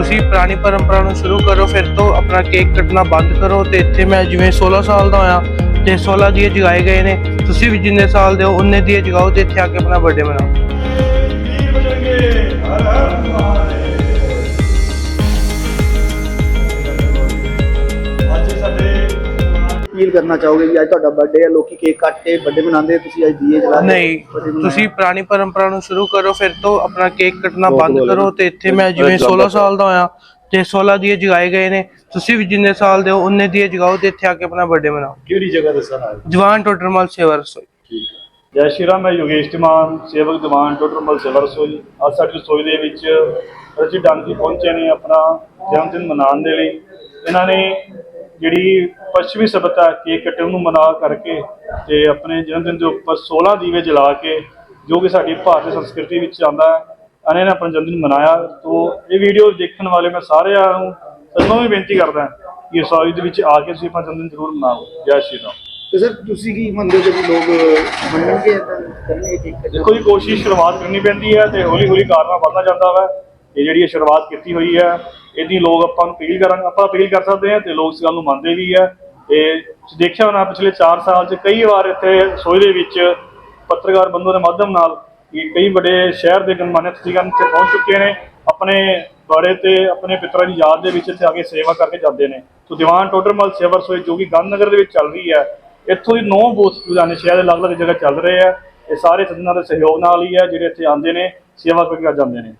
ਤੁਸੀਂ ਪੁਰਾਣੀ ਪਰੰਪਰਾ ਨੂੰ ਸ਼ੁਰੂ ਕਰੋ ਫਿਰ ਤੋਂ ਆਪਣਾ ਕੇਕ ਕੱਟਣਾ ਬੰਦ ਕਰੋ ਤੇ ਇੱਥੇ ਮੈਂ ਜਿਵੇਂ 16 ਸਾਲ ਦਾ ਹੋਇਆ ਤੇ 16 ਦੀਏ ਜਗਾਏ ਗਏ ਨੇ ਤੁਸੀਂ ਵੀ ਜਿੰਨੇ ਸਾਲ ਦੇ ਹੋ ਉਨੇ ਦੀਏ ਜਗਾਓ ਤੇ ਇੱਥੇ ਆ ਕੇ ਆਪਣਾ ਬਰਥਡੇ ਮਨਾਓ ਅਪੀਲ ਕਰਨਾ ਚਾਹੋਗੇ ਜੀ ਅੱਜ ਤੁਹਾਡਾ ਬਰਥਡੇ ਹੈ ਲੋਕੀ ਕੇਕ ਕੱਟ ਕੇ ਬਰਥਡੇ ਮਨਾਉਂਦੇ ਤੁਸੀਂ ਅੱਜ ਦੀਏ ਜਲਾ ਕੇ ਨਹੀਂ ਮਨਾਇਆ। ਤੁਸੀਂ ਪੁਰਾਣੀ ਪਰੰਪਰਾ ਨੂੰ ਸ਼ੁਰੂ ਕਰੋ ਫਿਰ ਤੋਂ ਆਪਣਾ ਕੇਕ ਕੱਟਣਾ ਬੰਦ ਕਰੋ ਤੇ ਇੱਥੇ ਮੈਂ ਜਿਵੇਂ 16 ਸਾਲ ਦਾ ਹੋਇਆ ਤੇ 16 ਦੀਏ ਜਗਾਏ ਗਏ ਨੇ ਤੁਸੀਂ ਵੀ ਜਿੰਨੇ ਸਾਲ ਦੇ ਹੋ ਉਨੇ ਦੀਏ ਜਗਾਓ ਤੇ ਇੱਥੇ ਆ ਕੇ ਆਪਣਾ ਬਰਥਡੇ ਮਨਾਓ। ਕਿਹੜੀ ਜਗ੍ਹਾ ਦੱਸਣਾ ਹੈ ਜਵਾਨ ਟੋਟਰਮਲ ਸੇਵਾ ਰਸੋਈ। ਠੀਕ ਹੈ। ਜੈ ਸ਼੍ਰੀ ਰਾਮ ਮੈਂ ਯੋਗੇਸ਼ ਧਮਾਨ ਸੇਵਕ ਦੀਵਾਨ ਟੋਟਰਮਲ ਸੇਵਾ ਰਸੋਈ। ਅੱਜ ਸਾਡੀ ਰਸੋਈ ਦੇ ਵਿੱਚ ਰਜੀ ਡਾਂਗੀ ਪਹੁੰਚੇ ਨੇ ਆਪਣਾ ਜਨਮ ਦਿਨ ਮਨਾਉਣ ਦੇ ਲਈ। ਇਹਨਾਂ ਨੇ ਜਿਹੜੀ ਪੱਛਮੀ ਸਭਿਅਤਾ ਕੇਕ ਕੱਟਣ ਨੂੰ ਮਨਾ ਕਰਕੇ ਤੇ ਆਪਣੇ ਜਨਮ ਦਿਨ ਦੇ ਉੱਪਰ 16 ਦੀਵੇ ਜਲਾ ਕੇ ਜੋ ਕਿ ਸਾਡੀ ਭਾਰਤੀ ਸੰਸਕ੍ਰਿਤੀ ਵਿੱਚ ਆਉਂਦਾ ਹੈ ਇਹਨਾਂ ਨੇ ਆਪਣਾ ਜਨਮ ਦਿਨ ਮਨਾਇਆ। ਤੋਂ ਇਹ ਵੀਡੀਓ ਦੇਖਣ ਵਾਲੇ ਮੈਂ ਸਾਰਿਆਂ ਨੂੰ ਸਭ ਵੀ ਬੇਨਤੀ ਕਰਦਾ ਕਿ ਰਸੋਈ ਦੇ ਵਿੱਚ ਆ ਕੇ ਤੁਸੀਂ ਆਪਣਾ ਜਨਮ ਦਿਨ ਜ਼ਰੂਰ ਮਨਾਓ। ਜੈ ਸ਼੍ਰੀ ਰਾਮ। ਤੇ ਸਰ ਤੁਸੀਂ ਕੀ ਮੰਨਦੇ ਹੋ ਕਿ ਲੋਕ ਮੰਨਣਗੇ ਏਦਾਂ ਕਰਨਗੇ ਕੇਕ ਕੱਟਣਾ? ਦੇਖੋ ਜੀ ਕੋਸ਼ਿਸ਼ ਸ਼ੁਰੂਆਤ ਕਰਨੀ ਪੈਂਦੀ ਹੈ ਤੇ ਹੌਲੀ ਹੌਲੀ ਕਾਰਨਾ ਵਧਦਾ ਜਾਂਦਾ ਵਾ। ਇਹ ਜਿਹੜੀ ਇਹ ਸ਼ੁਰੂਆਤ ਕੀਤੀ ਹੋਈ ਹੈ ਇਹਦੀ ਲੋਕ ਆਪਾਂ ਨੂੰ ਅਪੀਲ ਕਰਾਂਗੇ, ਆਪਾਂ ਅਪੀਲ ਕਰ ਸਕਦੇ ਹਾਂ ਤੇ ਲੋਕ ਇਸ ਗੱਲ ਨੂੰ ਮੰਨਦੇ ਵੀ ਹੈ ਤੇ ਤੁਸੀਂ ਦੇਖਿਆ ਹੋਣਾ ਪਿਛਲੇ 4 ਸਾਲ 'ਚ ਕਈ ਵਾਰ ਇੱਥੇ ਸੋਈ ਦੇ ਵਿੱਚ ਪੱਤਰਕਾਰ ਬੰਧੂ ਦੇ ਮਾਧਿਅਮ ਨਾਲ ਇਹ ਕਈ ਵੱਡੇ ਸ਼ਹਿਰ ਦੇ ਗਣਮਾਨਿਤ ਹਸਤੀਆਂ ਇੱਥੇ ਪਹੁੰਚ ਚੁੱਕੇ ਨੇ। ਆਪਣੇ ਬੜੇ ਤੇ ਆਪਣੇ ਪਿਤਰਾਂ ਦੀ ਯਾਦ ਦੇ ਵਿੱਚ ਇੱਥੇ ਆ ਕੇ ਸੇਵਾ ਕਰਕੇ ਜਾਂਦੇ ਨੇ। ਸੋ ਦੀਵਾਨ ਟੋਡਰਮਲ ਸੇਵਾ ਰਸੋਈ ਜੋ ਕਿ ਗਾਂਧੀਨਗਰ ਦੇ ਵਿੱਚ ਚੱਲ ਰਹੀ ਹੈ, ਇੱਥੋਂ ਦੀ ਨੌ ਬੂਥ ਲੁਧਿਆਣੇ ਸ਼ਹਿਰ ਦੇ ਅਲੱਗ-ਅਲੱਗ ਜਗ੍ਹਾ ਚੱਲ ਰਹੇ ਆ। ਇਹ ਸਾਰੇ ਸੱਜਣਾਂ ਦੇ ਸਹਿਯੋਗ ਨਾਲ ਹੀ ਹੈ ਜਿਹੜੇ ਇੱਥੇ ਆਉਂਦੇ ਨੇ, ਸੇਵਾ ਕਰਕੇ ਜਾਂਦੇ ਨੇ।